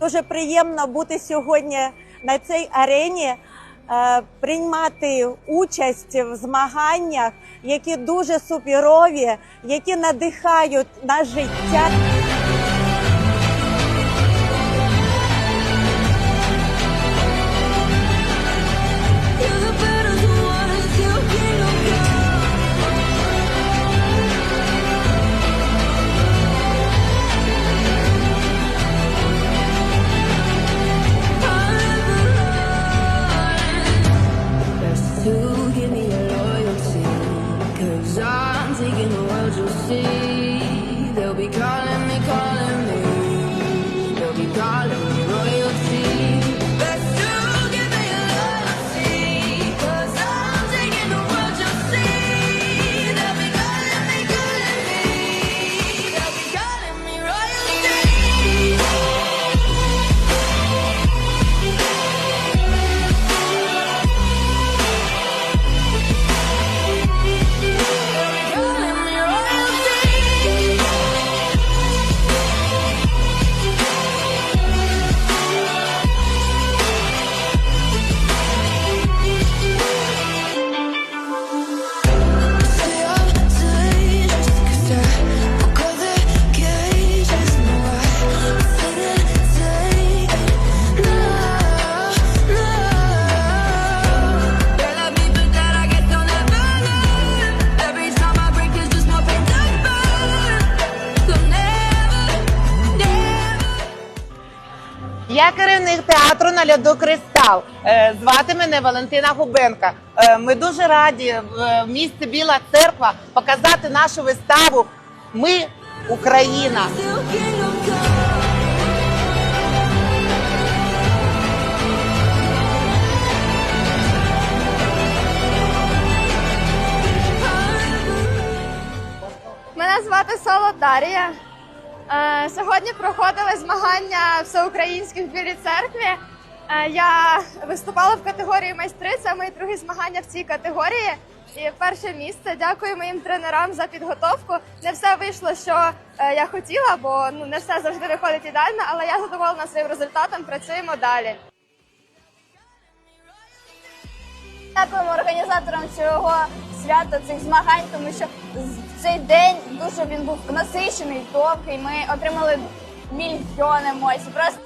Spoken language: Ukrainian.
дуже приємно бути сьогодні на цій арені, е, приймати участь в змаганнях, які дуже суперові, які надихають на життя. I'm the world, you'll see. They'll be calling me, calling me. They'll be calling me Я керівник театру на льоду Кристал. Е, Звати мене Валентина Губенка. Е, Ми дуже раді в місті Біла Церква показати нашу виставу Ми Україна. Мене звати Соло Дарія. Е, Сьогодні проходили змагання всеукраїнські в Білій церкві. Е, Я виступала в категорії майстри. Це мої другі змагання в цій категорії. І перше місце. Дякую моїм тренерам за підготовку. Не все вийшло, що е, я хотіла, бо ну не все завжди виходить ідеально, але я задоволена своїм результатом. Працюємо далі. Дякуємо організаторам цього свята, цих змагань, тому що цей день дуже він був насичений, довгий. Ми отримали мільйони емоцій. Просто